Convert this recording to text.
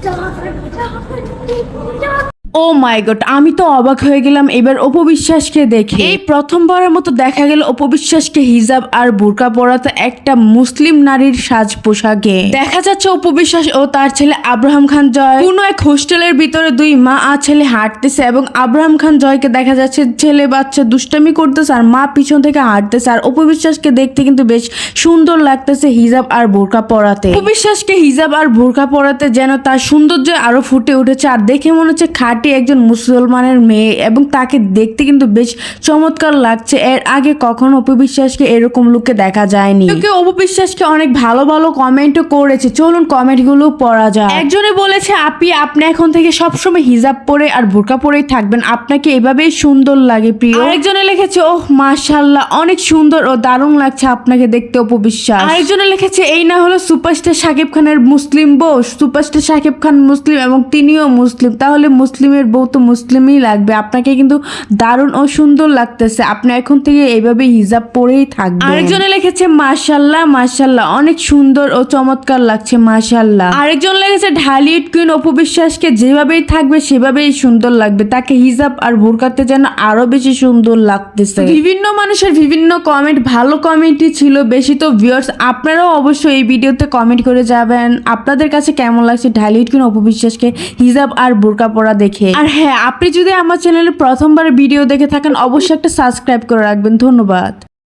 Dolphin, dolphin, dolphin. Oh my God, আমি তো অবাক হয়ে গেলাম। এবার অপবিশ্বাসকে দেখে। এই প্রথমবারের মতো দেখা গেল অপবিশ্বাসকে হিজাব আর বোরকা পরাতে একটা মুসলিম নারীর সাজ পোশাকে। দেখা যাচ্ছে অপবিশ্বাস ও তার ছেলে আব্রাহাম খান জয়। কোনো এক হোস্টেলের ভিতরে দুই মা আর ছেলে হাঁটতেছে এবং আব্রাহাম খান জয়কে দেখা যাচ্ছে ছেলে বাচ্চা দুষ্টামি করতেছে আর মা পিছন থেকে হাঁটতেছে আর অপবিশ্বাসকে দেখতে কিন্তু বেশ সুন্দর লাগতেছে হিজাব আর বোরকা পরাতে। অপবিশ্বাসকে হিজাব আর বোরকা পরাতে যেন তার সৌন্দর্য আরও ফুটে উঠেছে আর দেখে মনে হচ্ছে খাঁটি একজন মুসলমানের মেয়ে এবং তাকে দেখতে কিন্তু বেশ চমৎকার লাগছে। এর আগে কখনো অপবিশ্বাসকে এরকম লুকে দেখা যায়নি। কেউ অপবিশ্বাসকে অনেক ভালো ভালো কমেন্টও করেছে। চলুন কমেন্টগুলো পড়া যায় একজনে বলেছে আপনি আপনি এখন থেকে সবসময় হিজাব পরে আর বোরকা পরেই থাকবেন। আপনাকে এভাবেই সুন্দর লাগে প্রিয়। আরেকজনে লিখেছে ওহ মাশাল্লাহ অনেক সুন্দর ও দারুণ লাগছে আপনাকে দেখতে অপবিশ্বাস আরেকজনে লিখেছে এই না হলো সুপারস্টার শাকিব খানের মুসলিম বউ। সুপারস্টার শাকিব খান মুসলিম এবং তিনিও মুসলিম। তাহলে মুসলিমের বউ তো মুসলিমই লাগবে। আপনাকে কিন্তু দারুণ ও সুন্দর লাগতেছে। আপনি এখন থেকে এইভাবে হিজাব পরেই থাকবেন। আরেকজনে লিখেছে মাশাল্লাহ মাশাল্লাহ অনেক সুন্দর ও চমৎকার লাগছে মাশাল্লাহ আরেকজন লিখেছে ঢালিউড কুইন অপবিশ্বাসকে যেভাবেই থাকবে সেভাবেই সুন্দর লাগবে। তাকে হিজাব আর বোরকাতে যেন আরও বেশি সুন্দর লাগতেছে। বিভিন্ন মানুষের বিভিন্ন কমেন্ট ভালো কমেন্টই ছিল। বেশি তো ভিউয়ার্স আপনারাও অবশ্যই এই ভিডিওতে কমেন্ট করে যাবেন। আপনাদের কাছে কেমন লাগছে ঢালিউড কুইন অপবিশ্বাসকে হিজাব আর বোরকা পরা দেখে আর হ্যাঁ আপনি যদি আমার চ্যানেলে প্রথমবার ভিডিও দেখে থাকেন, অবশ্যই একটা সাবস্ক্রাইব করে রাখবেন। ধন্যবাদ।